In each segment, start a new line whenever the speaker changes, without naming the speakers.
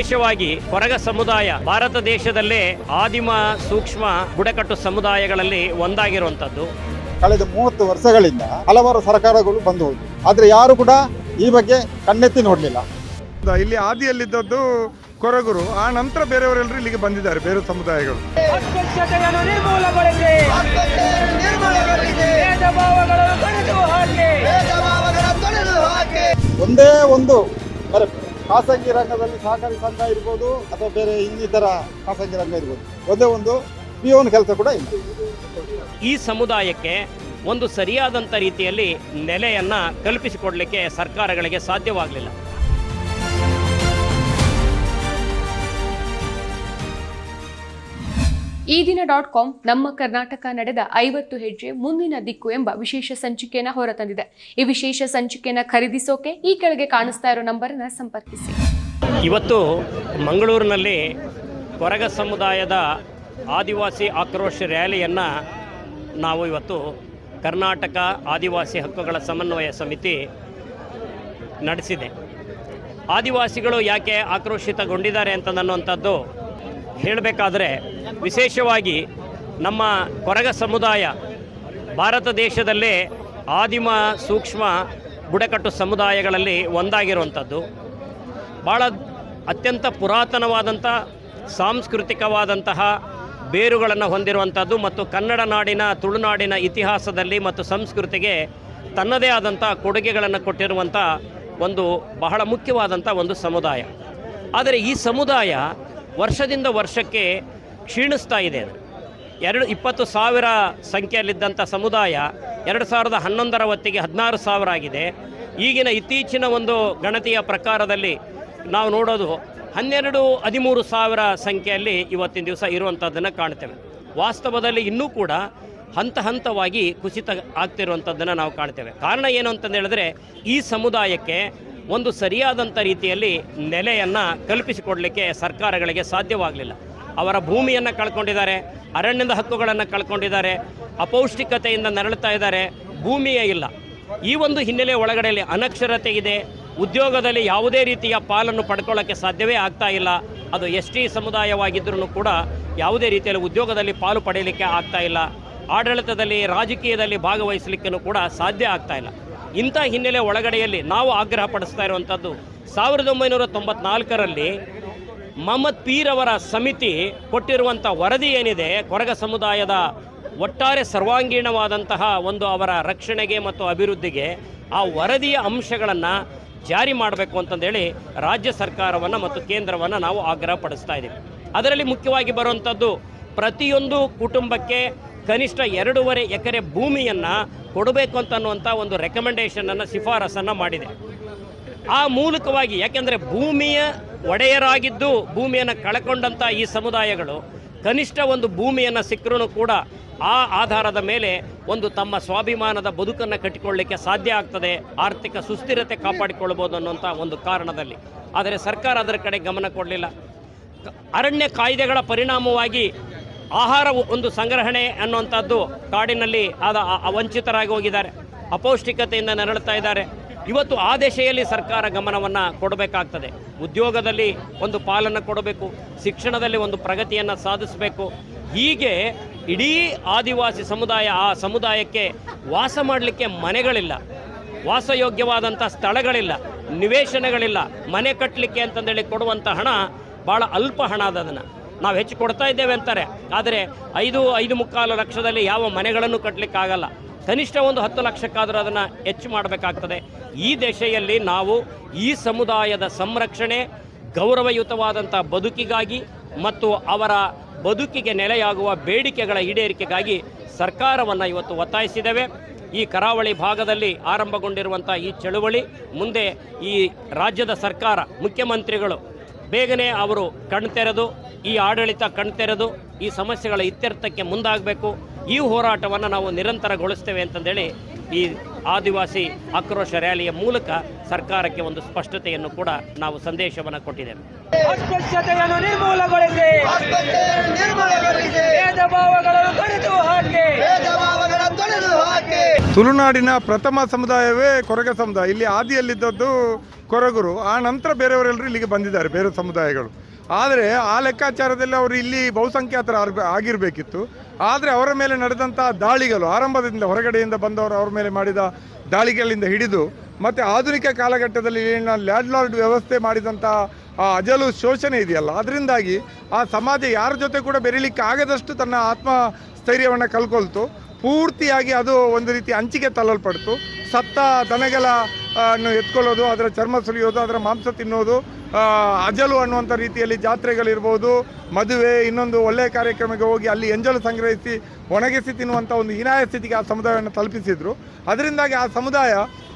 ವಿಶೇಷವಾಗಿ ಕೊರಗ ಸಮುದಾಯ ಭಾರತ ದೇಶದಲ್ಲೇ ಆದಿಮ ಸೂಕ್ಷ್ಮ ಬುಡಕಟ್ಟು ಸಮುದಾಯಗಳಲ್ಲಿ ಒಂದಾಗಿರುವಂತದ್ದು
ಕಳೆದ ಮೂವತ್ತು ವರ್ಷಗಳಿಂದ ಹಲವಾರು ಸರ್ಕಾರಗಳು ಬಂದು ಹೋದ್ರು ಆದ್ರೆ ಯಾರು ಕೂಡ ಈ ಬಗ್ಗೆ ಕಣ್ಣೆತ್ತಿ ನೋಡಲಿಲ್ಲ.
ಇಲ್ಲಿ ಆದಿಯಲ್ಲಿದ್ದದ್ದು ಕೊರಗುರು ಆ ನಂತರ ಬೇರೆಯವರೆಲ್ಲರೂ ಇಲ್ಲಿಗೆ ಬಂದಿದ್ದಾರೆ ಬೇರೆ ಸಮುದಾಯಗಳು.
ಒಂದೇ ಒಂದು ಖಾಸಗಿ ರಂಗದಲ್ಲಿ ಸಹಕಾರಿ ಸಂಘ ಇರ್ಬೋದು ಅಥವಾ ಬೇರೆ ಇನ್ನಿತರ ಖಾಸಗಿ ರಂಗ ಇರ್ಬೋದು. ಒಂದೇ ಒಂದು ಪಿಯೋನ್ ಕೆಲಸ ಕೂಡ ಇಲ್ಲ.
ಈ ಸಮುದಾಯಕ್ಕೆ ಒಂದು ಸರಿಯಾದಂಥ ರೀತಿಯಲ್ಲಿ ನೆಲೆಯನ್ನು ಕಲ್ಪಿಸಿಕೊಡಲಿಕ್ಕೆ ಸರ್ಕಾರಗಳಿಗೆ ಸಾಧ್ಯವಾಗಲಿಲ್ಲ.
ಈ ದಿನ ಡಾಟ್ ಕಾಮ್ ನಮ್ಮ ಕರ್ನಾಟಕ ನಡೆದ ಐವತ್ತು ಹೆಜ್ಜೆ ಮುಂದಿನ ದಿಕ್ಕು ಎಂಬ ವಿಶೇಷ ಸಂಚಿಕೆಯನ್ನು ಹೊರತಂದಿದೆ. ಈ ವಿಶೇಷ ಸಂಚಿಕೆಯನ್ನು ಖರೀದಿಸೋಕೆ ಈ ಕೆಳಗೆ ಕಾಣಿಸ್ತಾ ಇರೋ ನಂಬರನ್ನು ಸಂಪರ್ಕಿಸಿ.
ಇವತ್ತು ಮಂಗಳೂರಿನಲ್ಲಿ ಕೊರಗ ಸಮುದಾಯದ ಆದಿವಾಸಿ ಆಕ್ರೋಶ ರ್ಯಾಲಿಯನ್ನು ನಾವು ಇವತ್ತು ಕರ್ನಾಟಕ ಆದಿವಾಸಿ ಹಕ್ಕುಗಳ ಸಮನ್ವಯ ಸಮಿತಿ ನಡೆಸಿದೆ. ಆದಿವಾಸಿಗಳು ಯಾಕೆ ಆಕ್ರೋಶಿತಗೊಂಡಿದ್ದಾರೆ ಅಂತ ಅನ್ನುವಂಥದ್ದು ಹೇಳಬೇಕಾದ್ರೆ ವಿಶೇಷವಾಗಿ ನಮ್ಮ ಕೊರಗ ಸಮುದಾಯ ಭಾರತ ದೇಶದಲ್ಲೇ ಆದಿಮ ಸೂಕ್ಷ್ಮ ಬುಡಕಟ್ಟು ಸಮುದಾಯಗಳಲ್ಲಿ ಒಂದಾಗಿರುವಂಥದ್ದು. ಭಾಳ ಅತ್ಯಂತ ಪುರಾತನವಾದಂಥ, ಸಾಂಸ್ಕೃತಿಕವಾದಂತಹ ಬೇರುಗಳನ್ನು ಹೊಂದಿರುವಂಥದ್ದು ಮತ್ತು ಕನ್ನಡ ನಾಡಿನ, ತುಳುನಾಡಿನ ಇತಿಹಾಸದಲ್ಲಿ ಮತ್ತು ಸಂಸ್ಕೃತಿಗೆ ತನ್ನದೇ ಆದಂಥ ಕೊಡುಗೆಗಳನ್ನು ಕೊಟ್ಟಿರುವಂಥ ಒಂದು ಬಹಳ ಮುಖ್ಯವಾದಂಥ ಒಂದು ಸಮುದಾಯ. ಆದರೆ ಈ ಸಮುದಾಯ ವರ್ಷದಿಂದ ವರ್ಷಕ್ಕೆ ಕ್ಷೀಣಿಸ್ತಾ ಇದೆ ಎರಡು ಇಪ್ಪತ್ತು ಸಾವಿರ ಸಂಖ್ಯೆಯಲ್ಲಿದ್ದಂಥ ಸಮುದಾಯ ಎರಡು ಸಾವಿರದ ಹನ್ನೊಂದರ ಹೊತ್ತಿಗೆ ಹದಿನಾರು ಸಾವಿರ ಆಗಿದೆ. ಈಗಿನ ಇತ್ತೀಚಿನ ಒಂದು ಗಣತಿಯ ಪ್ರಕಾರದಲ್ಲಿ ನಾವು ನೋಡೋದು ಹನ್ನೆರಡು ಹದಿಮೂರು ಸಾವಿರ ಸಂಖ್ಯೆಯಲ್ಲಿ ಇವತ್ತಿನ ದಿವಸ ಇರುವಂಥದ್ದನ್ನು ಕಾಣ್ತೇವೆ. ವಾಸ್ತವದಲ್ಲಿ ಇನ್ನೂ ಕೂಡ ಹಂತ ಹಂತವಾಗಿ ಕುಸಿತ ಆಗ್ತಿರುವಂಥದ್ದನ್ನು ನಾವು ಕಾಣ್ತೇವೆ. ಕಾರಣ ಏನು ಅಂತಂದು ಹೇಳಿದ್ರೆ ಈ ಸಮುದಾಯಕ್ಕೆ ಒಂದು ಸರಿಯಾದಂಥ ರೀತಿಯಲ್ಲಿ ನೆಲೆಯನ್ನು ಕಲ್ಪಿಸಿಕೊಡಲಿಕ್ಕೆ ಸರ್ಕಾರಗಳಿಗೆ ಸಾಧ್ಯವಾಗಲಿಲ್ಲ. ಅವರ ಭೂಮಿಯನ್ನು ಕಳ್ಕೊಂಡಿದ್ದಾರೆ, ಅರಣ್ಯದ ಹಕ್ಕುಗಳನ್ನು ಕಳ್ಕೊಂಡಿದ್ದಾರೆ, ಅಪೌಷ್ಟಿಕತೆಯಿಂದ ನರಳುತ್ತಾ ಇದ್ದಾರೆ, ಭೂಮಿಯೇ ಇಲ್ಲ. ಈ ಒಂದು ಹಿನ್ನೆಲೆ ಒಳಗಡೆಯಲ್ಲಿ ಅನಕ್ಷರತೆ ಇದೆ, ಉದ್ಯೋಗದಲ್ಲಿ ಯಾವುದೇ ರೀತಿಯ ಪಾಲನ್ನು ಪಡ್ಕೊಳ್ಳೋಕ್ಕೆ ಸಾಧ್ಯವೇ ಆಗ್ತಾ ಇಲ್ಲ. ಅದು ಎಸ್ ಟಿ ಸಮುದಾಯವಾಗಿದ್ದರೂ ಕೂಡ ಯಾವುದೇ ರೀತಿಯಲ್ಲಿ ಉದ್ಯೋಗದಲ್ಲಿ ಪಾಲು ಪಡೆಯಲಿಕ್ಕೆ ಆಗ್ತಾ ಇಲ್ಲ. ಆಡಳಿತದಲ್ಲಿ, ರಾಜಕೀಯದಲ್ಲಿ ಭಾಗವಹಿಸಲಿಕ್ಕೂ ಕೂಡ ಸಾಧ್ಯ ಆಗ್ತಾ ಇಲ್ಲ. ಇಂಥ ಹಿನ್ನೆಲೆ ಒಳಗಡೆಯಲ್ಲಿ ನಾವು ಆಗ್ರಹ ಪಡಿಸ್ತಾ ಇರುವಂಥದ್ದು ಸಾವಿರದ ಒಂಬೈನೂರ ತೊಂಬತ್ನಾಲ್ಕರಲ್ಲಿ ಮೊಹಮ್ಮದ್ ಪೀರ್ ಅವರ ಸಮಿತಿ ಕೊಟ್ಟಿರುವಂಥ ವರದಿ ಏನಿದೆ, ಕೊರಗ ಸಮುದಾಯದ ಒಟ್ಟಾರೆ ಸರ್ವಾಂಗೀಣವಾದಂತಹ ಒಂದು ಅವರ ರಕ್ಷಣೆಗೆ ಮತ್ತು ಅಭಿವೃದ್ಧಿಗೆ ಆ ವರದಿಯ ಅಂಶಗಳನ್ನು ಜಾರಿ ಮಾಡಬೇಕು ಅಂತಂದೇಳಿ ರಾಜ್ಯ ಸರ್ಕಾರವನ್ನು ಮತ್ತು ಕೇಂದ್ರವನ್ನು ನಾವು ಆಗ್ರಹ ಪಡಿಸ್ತಾ ಇದ್ದೀವಿ ಅದರಲ್ಲಿ ಮುಖ್ಯವಾಗಿ ಬರುವಂಥದ್ದು ಪ್ರತಿಯೊಂದು ಕುಟುಂಬಕ್ಕೆ ಕನಿಷ್ಠ ಎರಡೂವರೆ ಎಕರೆ ಭೂಮಿಯನ್ನು ಕೊಡಬೇಕು ಅಂತನ್ನುವಂಥ ಒಂದು ರೆಕಮೆಂಡೇಷನನ್ನು ಶಿಫಾರಸನ್ನು ಮಾಡಿದೆ. ಆ ಮೂಲಕವಾಗಿ ಯಾಕೆಂದರೆ ಭೂಮಿಯ ಒಡೆಯರಾಗಿದ್ದು ಭೂಮಿಯನ್ನು ಕಳ್ಕೊಂಡಂಥ ಈ ಸಮುದಾಯಗಳು, ಕನಿಷ್ಠ ಒಂದು ಭೂಮಿಯನ್ನು ಸಿಕ್ಕರೂ ಕೂಡ ಆ ಆಧಾರದ ಮೇಲೆ ಒಂದು ತಮ್ಮ ಸ್ವಾಭಿಮಾನದ ಬದುಕನ್ನು ಕಟ್ಟಿಕೊಳ್ಳಲಿಕ್ಕೆ ಸಾಧ್ಯ ಆಗ್ತದೆ, ಆರ್ಥಿಕ ಸುಸ್ಥಿರತೆ ಕಾಪಾಡಿಕೊಳ್ಬೋದು ಅನ್ನುವಂಥ ಒಂದು ಕಾರಣದಲ್ಲಿ. ಆದರೆ ಸರ್ಕಾರ ಅದರ ಕಡೆ ಗಮನ ಕೊಡಲಿಲ್ಲ. ಅರಣ್ಯ ಕಾಯ್ದೆಗಳ ಪರಿಣಾಮವಾಗಿ ಆಹಾರ ಒಂದು ಸಂಗ್ರಹಣೆ ಅನ್ನುವಂಥದ್ದು ಕಾಡಿನಲ್ಲಿ ಆದ ವಂಚಿತರಾಗಿ ಹೋಗಿದ್ದಾರೆ. ಅಪೌಷ್ಟಿಕತೆಯಿಂದ ನರಳುತ್ತಾ ಇದ್ದಾರೆ. ಇವತ್ತು ಆ ದಿಶೆಯಲ್ಲಿ ಸರ್ಕಾರ ಗಮನವನ್ನು ಕೊಡಬೇಕಾಗ್ತದೆ. ಉದ್ಯೋಗದಲ್ಲಿ ಒಂದು ಪಾಲನ್ನು ಕೊಡಬೇಕು, ಶಿಕ್ಷಣದಲ್ಲಿ ಒಂದು ಪ್ರಗತಿಯನ್ನು ಸಾಧಿಸಬೇಕು. ಹೀಗೆ ಇಡೀ ಆದಿವಾಸಿ ಸಮುದಾಯ ಆ ಸಮುದಾಯಕ್ಕೆ ವಾಸ ಮಾಡಲಿಕ್ಕೆ ಮನೆಗಳಿಲ್ಲ. ವಾಸಯೋಗ್ಯವಾದಂಥ ಸ್ಥಳಗಳಿಲ್ಲ, ನಿವೇಶನಗಳಿಲ್ಲ, ಮನೆ ಕಟ್ಟಲಿಕ್ಕೆ ಅಂತಂದೇಳಿ ಕೊಡುವಂಥ ಹಣ ಭಾಳ ಅಲ್ಪ ಹಣ ಅದನ್ನು. ನಾವು ಹೆಚ್ಚು ಕೊಡ್ತಾ ಇದ್ದೇವೆ ಅಂತಾರೆ, ಆದರೆ ಐದು ಐದು ಮುಕ್ಕಾಲು ಲಕ್ಷದಲ್ಲಿ ಯಾವ ಮನೆಗಳನ್ನು ಕಟ್ಟಲಿಕ್ಕಾಗಲ್ಲ ಕನಿಷ್ಠ ಒಂದು ಹತ್ತು ಲಕ್ಷಕ್ಕಾದರೂ ಅದನ್ನು ಹೆಚ್ಚು ಮಾಡಬೇಕಾಗ್ತದೆ. ಈ ದೆಸೆಯಲ್ಲಿ ನಾವು ಈ ಸಮುದಾಯದ ಸಂರಕ್ಷಣೆ, ಗೌರವಯುತವಾದಂಥ ಬದುಕಿಗಾಗಿ ಮತ್ತು ಅವರ ಬದುಕಿಗೆ ನೆಲೆಯಾಗುವ ಬೇಡಿಕೆಗಳ ಈಡೇರಿಕೆಗಾಗಿ ಸರ್ಕಾರವನ್ನು ಇವತ್ತು ಒತ್ತಾಯಿಸಿದ್ದೇವೆ. ಈ ಕರಾವಳಿ ಭಾಗದಲ್ಲಿ ಆರಂಭಗೊಂಡಿರುವಂಥ ಈ ಚಳುವಳಿ, ಮುಂದೆ ಈ ರಾಜ್ಯದ ಸರ್ಕಾರ, ಮುಖ್ಯಮಂತ್ರಿಗಳು ಬೇಗನೆ ಅವರು ಕಣ್ತೆರೆದು, ಈ ಆಡಳಿತ ಕಣ್ತೆರೆದು ಈ ಸಮಸ್ಯೆಗಳ ಇತ್ಯರ್ಥಕ್ಕೆ ಮುಂದಾಗಬೇಕು. ಈ ಹೋರಾಟವನ್ನು ನಾವು ನಿರಂತರಗೊಳಿಸ್ತೇವೆ ಅಂತಂದೇಳಿ ಈ ಆದಿವಾಸಿ ಆಕ್ರೋಶ ರ್ಯಾಲಿಯ ಮೂಲಕ ಸರ್ಕಾರಕ್ಕೆ ಒಂದು ಸ್ಪಷ್ಟತೆಯನ್ನು ಕೂಡ ನಾವು ಸಂದೇಶವನ್ನು ಕೊಟ್ಟಿದ್ದೇವೆ.
ಅಸ್ಪೃಶ್ಯತೆಯನ್ನು ನಿರ್ಮೂಲಗೊಳಿಸಿ.
ತುಳುನಾಡಿನ ಪ್ರಥಮ ಸಮುದಾಯವೇ ಕೊರಗ ಸಮುದಾಯ. ಇಲ್ಲಿ ಆದಿಯಲ್ಲಿದ್ದದ್ದು ಕೊರಗರು. ಆ ನಂತರ ಬೇರೆಯವರೆಲ್ಲರೂ ಇಲ್ಲಿಗೆ ಬಂದಿದ್ದಾರೆ ಬೇರೆ ಸಮುದಾಯಗಳು. ಆದರೆ ಆ ಲೆಕ್ಕಾಚಾರದಲ್ಲಿ ಅವರು ಇಲ್ಲಿ ಬಹುಸಂಖ್ಯಾತರ ಆಗಿರಬೇಕಿತ್ತು. ಆದರೆ ಅವರ ಮೇಲೆ ನಡೆದಂಥ ದಾಳಿಗಳು ಆರಂಭದಿಂದ ಹೊರಗಡೆಯಿಂದ ಬಂದವರು ಅವರ ಮೇಲೆ ಮಾಡಿದ ದಾಳಿಗಳಿಂದ ಹಿಡಿದು ಮತ್ತು ಆಧುನಿಕ ಕಾಲಘಟ್ಟದಲ್ಲಿ ಏನು ಲ್ಯಾಂಡ್ ಲಾರ್ಡ್ ವ್ಯವಸ್ಥೆ ಮಾಡಿದಂಥ ಆ, ಅಜಲು ಶೋಷಣೆ ಇದೆಯಲ್ಲ, ಅದರಿಂದಾಗಿ ಆ ಸಮಾಜ ಯಾರ ಜೊತೆ ಕೂಡ ಬೆರೀಲಿಕ್ಕೆ ಆಗದಷ್ಟು ತನ್ನ ಆತ್ಮ ಸ್ಥೈರ್ಯವನ್ನು ಕಲ್ಕೊಳ್ತು ಪೂರ್ತಿಯಾಗಿ ಅದು ಒಂದು ರೀತಿ ಅಂಚಿಗೆ ತಳ್ಳಲ್ಪಡ್ತು. ಸತ್ತ ದನಗಳ ಎತ್ಕೊಳ್ಳೋದು, ಅದರ ಚರ್ಮ ಸುಲಿಯೋದು, ಅದರ ಮಾಂಸ ತಿನ್ನೋದು ಅಜಲು ಅನ್ನುವಂಥ ರೀತಿಯಲ್ಲಿ ಜಾತ್ರೆಗಳಿರ್ಬೋದು ಮದುವೆ ಇನ್ನೊಂದು ಒಳ್ಳೆಯ ಕಾರ್ಯಕ್ರಮಕ್ಕೆ ಹೋಗಿ ಅಲ್ಲಿ ಎಂಜಲು ಸಂಗ್ರಹಿಸಿ ಒಣಗಿಸಿ ತಿನ್ನುವಂಥ ಒಂದು ಹೀನಾಯ ಸ್ಥಿತಿಗೆ ಆ ಸಮುದಾಯವನ್ನು ತಲುಪಿಸಿದ್ರು. ಅದರಿಂದಾಗಿ ಆ ಸಮುದಾಯ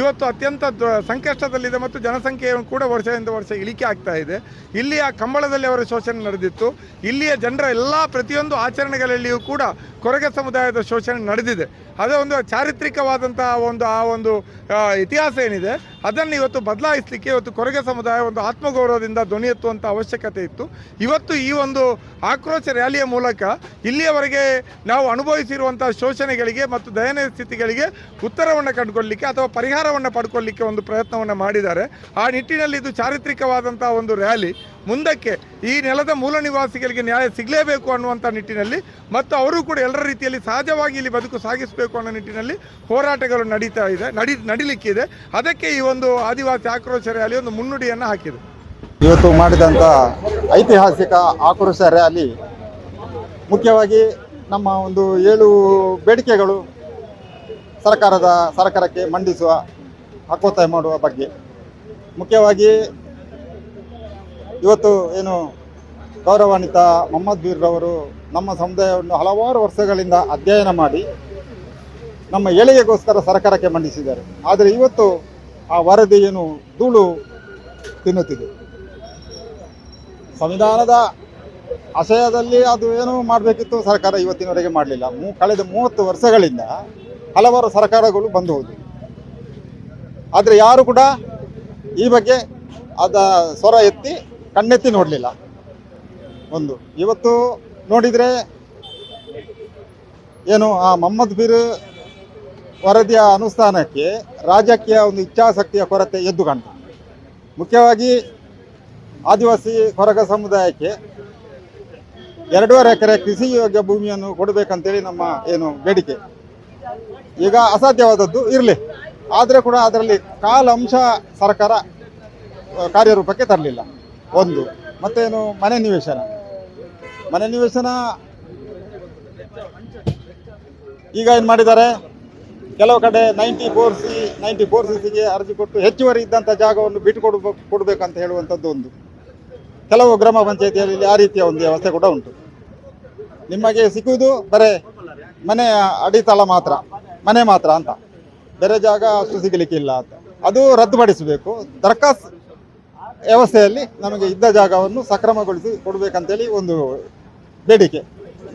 ಇವತ್ತು ಅತ್ಯಂತ ಸಂಕಷ್ಟದಲ್ಲಿದೆ ಮತ್ತು ಜನಸಂಖ್ಯೆಯನ್ನು ಕೂಡ ವರ್ಷದಿಂದ ವರ್ಷ ಇಳಿಕೆ ಆಗ್ತಾ ಇದೆ. ಇಲ್ಲಿಯ ಕಂಬಳದಲ್ಲಿ ಅವರ ಶೋಷಣೆ ನಡೆದಿತ್ತು. ಇಲ್ಲಿಯ ಜನರ ಎಲ್ಲ ಪ್ರತಿಯೊಂದು ಆಚರಣೆಗಳಲ್ಲಿಯೂ ಕೂಡ ಕೊರಗೆ ಸಮುದಾಯದ ಶೋಷಣೆ ನಡೆದಿದೆ. ಅದೇ ಒಂದು ಚಾರಿತ್ರಿಕವಾದಂಥ ಒಂದು, ಆ ಒಂದು ಇತಿಹಾಸ ಏನಿದೆ, ಅದನ್ನು ಇವತ್ತು ಬದಲಾಯಿಸಲಿಕ್ಕೆ ಇವತ್ತು ಕೊರಗೆ ಸಮುದಾಯ ಒಂದು ಆತ್ಮಗೌರವದಿಂದ ಧ್ವನಿ ಎತ್ತುವಂಥ ಅವಶ್ಯಕತೆ ಇತ್ತು. ಇವತ್ತು ಈ ಒಂದು ಆಕ್ರೋಶ ರ್ಯಾಲಿಯ ಮೂಲಕ ಇಲ್ಲಿಯವರೆಗೆ ನಾವು ಅನುಭವಿಸಿರುವಂಥ ಶೋಷಣೆಗಳಿಗೆ ಮತ್ತು ದಯನೀಯ ಸ್ಥಿತಿಗಳಿಗೆ ಉತ್ತರವನ್ನು ಕಂಡುಕೊಳ್ಳಲಿಕ್ಕೆ ಅಥವಾ ಪರಿಹಾರವನ್ನು ಪಡ್ಕೊಳ್ಳಿಕ್ಕೆ ಒಂದು ಪ್ರಯತ್ನವನ್ನು ಮಾಡಿದ್ದಾರೆ. ಆ ನಿಟ್ಟಿನಲ್ಲಿ ಇದು ಚಾರಿತ್ರಿಕವಾದಂಥ ಒಂದು ರ್ಯಾಲಿ. ಮುಂದಕ್ಕೆ ಈ ನೆಲದ ಮೂಲ ನಿವಾಸಿಗಳಿಗೆ ನ್ಯಾಯ ಸಿಗಲೇಬೇಕು ಅನ್ನುವಂಥ ನಿಟ್ಟಿನಲ್ಲಿ ಮತ್ತು ಅವರು ಕೂಡ ಎಲ್ಲರ ರೀತಿಯಲ್ಲಿ ಸಹಜವಾಗಿ ಇಲ್ಲಿ ಬದುಕು ಸಾಗಿಸಬೇಕು ಅನ್ನೋ ನಿಟ್ಟಿನಲ್ಲಿ ಹೋರಾಟಗಳು ನಡೀತಾ ಇದೆ, ನಡಿ, ನಡಿಲಿಕ್ಕಿದೆ. ಅದಕ್ಕೆ ಈ ಒಂದು ಆದಿವಾಸಿ ಆಕ್ರೋಶ ರ್ಯಾಲಿ ಒಂದು ಮುನ್ನುಡಿಯನ್ನು ಹಾಕಿದೆ.
ಇವತ್ತು ಮಾಡಿದಂಥ ಐತಿಹಾಸಿಕ ಆಕ್ರೋಶ ರ್ಯಾಲಿ ಮುಖ್ಯವಾಗಿ ನಮ್ಮ ಒಂದು ಏಳು ಬೇಡಿಕೆಗಳು ಸರ್ಕಾರದ ಸರ್ಕಾರಕ್ಕೆ ಮಂಡಿಸುವ ಹಕ್ಕೊತ್ತಾಯ ಮಾಡುವ ಬಗ್ಗೆ. ಮುಖ್ಯವಾಗಿ ಇವತ್ತು ಏನು ಗೌರವಾನ್ವಿತ ಮೊಹಮ್ಮದ್ ಬೀರ್ರವರು ನಮ್ಮ ಸಮುದಾಯವನ್ನು ಹಲವಾರು ವರ್ಷಗಳಿಂದ ಅಧ್ಯಯನ ಮಾಡಿ ನಮ್ಮ ಏಳಿಗೆಗೋಸ್ಕರ ಸರ್ಕಾರಕ್ಕೆ ಮಂಡಿಸಿದ್ದಾರೆ. ಆದರೆ ಇವತ್ತು ಆ ವರದಿ ಏನು ಧೂಳು ತಿನ್ನುತ್ತಿದೆ. ಸಂವಿಧಾನದ ಆಶಯದಲ್ಲಿ ಅದು ಏನು ಮಾಡಬೇಕಿತ್ತು ಸರ್ಕಾರ ಇವತ್ತಿನವರೆಗೆ ಮಾಡಲಿಲ್ಲ. ಮೂ ಕಳೆದ ಮೂವತ್ತು ವರ್ಷಗಳಿಂದ ಹಲವಾರು ಸರ್ಕಾರಗಳು ಬಂದು ಹೋದವು ಆದರೆ ಯಾರು ಕೂಡ ಈ ಬಗ್ಗೆ ಅದ ಸ್ವರ ಎತ್ತಿ ಕಣ್ಣೆತ್ತಿ ನೋಡಲಿಲ್ಲ. ಒಂದು. ಇವತ್ತು ನೋಡಿದರೆ ಏನು ಆ ಮೊಹಮ್ಮದ್ ಬೀರ್ ವರದಿಯ ಅನುಷ್ಠಾನಕ್ಕೆ ರಾಜಕೀಯ ಒಂದು ಇಚ್ಛಾಶಕ್ತಿಯ ಕೊರತೆ ಎದ್ದು ಕಾಣ್ತದೆ. ಮುಖ್ಯವಾಗಿ ಆದಿವಾಸಿ ಹೊರಗ ಸಮುದಾಯಕ್ಕೆ ಎರಡೂವರೆ ಎಕರೆ ಕೃಷಿ ಯೋಗ್ಯ ಭೂಮಿಯನ್ನು ಕೊಡಬೇಕಂತೇಳಿ ನಮ್ಮ ಏನು ಬೇಡಿಕೆ. ಈಗ ಅಸಾಧ್ಯವಾದದ್ದು ಇರಲಿ. ಆದರೆ ಕೂಡ ಅದರಲ್ಲಿ ಕಾಲ ಅಂಶ ಸರ್ಕಾರ ಕಾರ್ಯರೂಪಕ್ಕೆ ತರಲಿಲ್ಲ. ಒಂದು, ಮತ್ತೇನು ಮನೆ ನಿವೇಶನ. ಮನೆ ನಿವೇಶನ ಈಗ ಏನು ಮಾಡಿದ್ದಾರೆ? ಕೆಲವು ಕಡೆ ninety four C, ninety four ಸಿಗೆ ಅರ್ಜಿ ಕೊಟ್ಟು ಹೆಚ್ಚುವರಿ ಇದ್ದಂಥ ಜಾಗವನ್ನು ಬಿಟ್ಟು ಕೊಡಬೇಕು ಕೊಡಬೇಕಂತ ಹೇಳುವಂಥದ್ದು ಒಂದು. ಕೆಲವು ಗ್ರಾಮ ಪಂಚಾಯತಿಯಲ್ಲಿ ಆ ರೀತಿಯ ಒಂದು ವ್ಯವಸ್ಥೆ ಕೂಡ ಉಂಟು. ನಿಮಗೆ ಸಿಗುವುದು ಬರೇ ಮನೆ ಅಡಿತಳ ಮಾತ್ರ, ಮನೆ ಮಾತ್ರ ಅಂತ. ಬೇರೆ ಜಾಗ ಅಷ್ಟು ಸಿಗಲಿಕ್ಕಿಲ್ಲ ಅಂತ. ಅದು ರದ್ದುಪಡಿಸಬೇಕು ದರ್ಖಾಸ್ ವ್ಯವಸ್ಥೆಯಲ್ಲಿ ನಮಗೆ ಇದ್ದ ಜಾಗವನ್ನು ಸಕ್ರಮಗೊಳಿಸಿ ಕೊಡಬೇಕಂತೇಳಿ ಒಂದು ಬೇಡಿಕೆ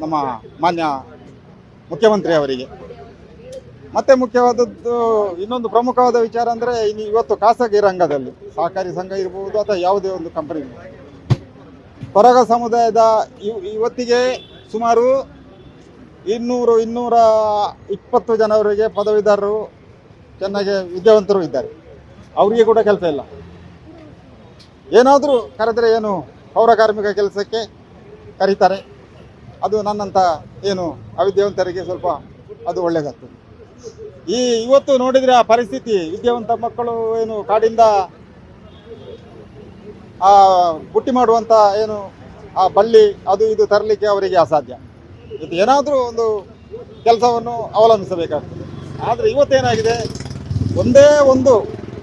ನಮ್ಮ ಮಾನ್ಯ ಮುಖ್ಯಮಂತ್ರಿ ಅವರಿಗೆ. ಮತ್ತೆ ಮುಖ್ಯವಾದದ್ದು ಇನ್ನೊಂದು ಪ್ರಮುಖವಾದ ವಿಚಾರ ಅಂದರೆ ಇನ್ನು ಇವತ್ತು ಖಾಸಗಿ ರಂಗದಲ್ಲಿ, ಸಹಕಾರಿ ಸಂಘ ಇರ್ಬೋದು ಅಥವಾ ಯಾವುದೇ ಒಂದು ಕಂಪನಿ ಕೊರಗ ಸಮುದಾಯದ ಇವ್- ಇವತ್ತಿಗೆ ಸುಮಾರು ಇನ್ನೂರು, ಇನ್ನೂರ ಇಪ್ಪತ್ತು ಜನವರಿಗೆ ಪದವೀಧರರು ಚೆನ್ನಾಗಿ ವಿದ್ಯಾವಂತರು ಇದ್ದಾರೆ. ಅವರಿಗೆ ಕೂಡ ಕೆಲಸ ಇಲ್ಲ. ಏನಾದರೂ ಕರೆದರೆ ಏನು ಪೌರ ಕಾರ್ಮಿಕ ಕೆಲಸಕ್ಕೆ ಕರೀತಾರೆ. ಅದು ನನ್ನಂಥ ಏನು ಅವಿದ್ಯಾವಂತರಿಗೆ ಸ್ವಲ್ಪ ಅದು ಒಳ್ಳೆಯದಾಗ್ತದೆ ಈ ಇವತ್ತು ನೋಡಿದರೆ ಆ ಪರಿಸ್ಥಿತಿ ವಿದ್ಯಾವಂತ ಮಕ್ಕಳು ಏನು ಕಾಡಿಂದ ಆ ಬುಟ್ಟಿ ಮಾಡುವಂಥ ಏನು ಆ ಬಳ್ಳಿ ಅದು ಇದು ತರಲಿಕ್ಕೆ ಅವರಿಗೆ ಅಸಾಧ್ಯ. ಇದು ಏನಾದರೂ ಒಂದು ಕೆಲಸವನ್ನು ಅವಲಂಬಿಸಬೇಕಾಗ್ತದೆ. ಆದರೆ ಇವತ್ತೇನಾಗಿದೆ? ಒಂದೇ ಒಂದು,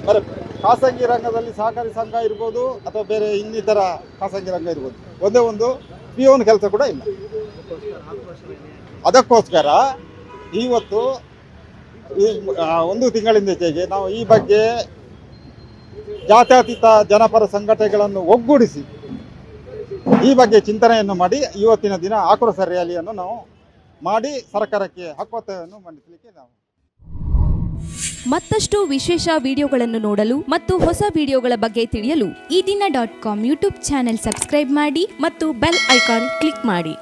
ಬರ ಖಾಸಗಿ ರಂಗದಲ್ಲಿ ಸಹಕಾರಿ ಸಂಘ ಇರ್ಬೋದು ಅಥವಾ ಬೇರೆ ಇನ್ನಿತರ ಖಾಸಗಿ ರಂಗ ಇರ್ಬೋದು. ಒಂದೇ ಒಂದು ಪಿ ಒನ್ ಕೆಲಸ ಕೂಡ ಇಲ್ಲ. ಅದಕ್ಕೋಸ್ಕರ ಇವತ್ತು ಈ ತಿಂಗಳಿಂದ ಒಂದು ತಿಂಗಳಿಂದೀಚೆಗೆ ನಾವು ಈ ಬಗ್ಗೆ ಜಾತ್ಯತೀತ ಜನಪರ ಸಂಘಟನೆಗಳನ್ನು ಒಗ್ಗೂಡಿಸಿ ಈ ಬಗ್ಗೆ ಚಿಂತನೆಯನ್ನು ಮಾಡಿ ಇವತ್ತಿನ ದಿನ ಆಕ್ರೋಶ ರ್ಯಾಲಿಯನ್ನು ನಾವು ಮಾಡಿ ಸರ್ಕಾರಕ್ಕೆ ಹಕ್ಕೊತ್ತಾಯವನ್ನು ಮಂಡಿಸಲಿಕ್ಕೆ ನಾವು
ಮತ್ತಷ್ಟು ವಿಶೇಷ ವಿಡಿಯೋಗಳನ್ನು ನೋಡಲು ಮತ್ತು ಹೊಸ ವಿಡಿಯೋಗಳ ಬಗ್ಗೆ ತಿಳಿಯಲು
Ee Dina dot com YouTube channel subscribe ಮಾಡಿ ಮತ್ತು ಬೆಲ್ ಐಕಾನ್ ಕ್ಲಿಕ್ ಮಾಡಿ.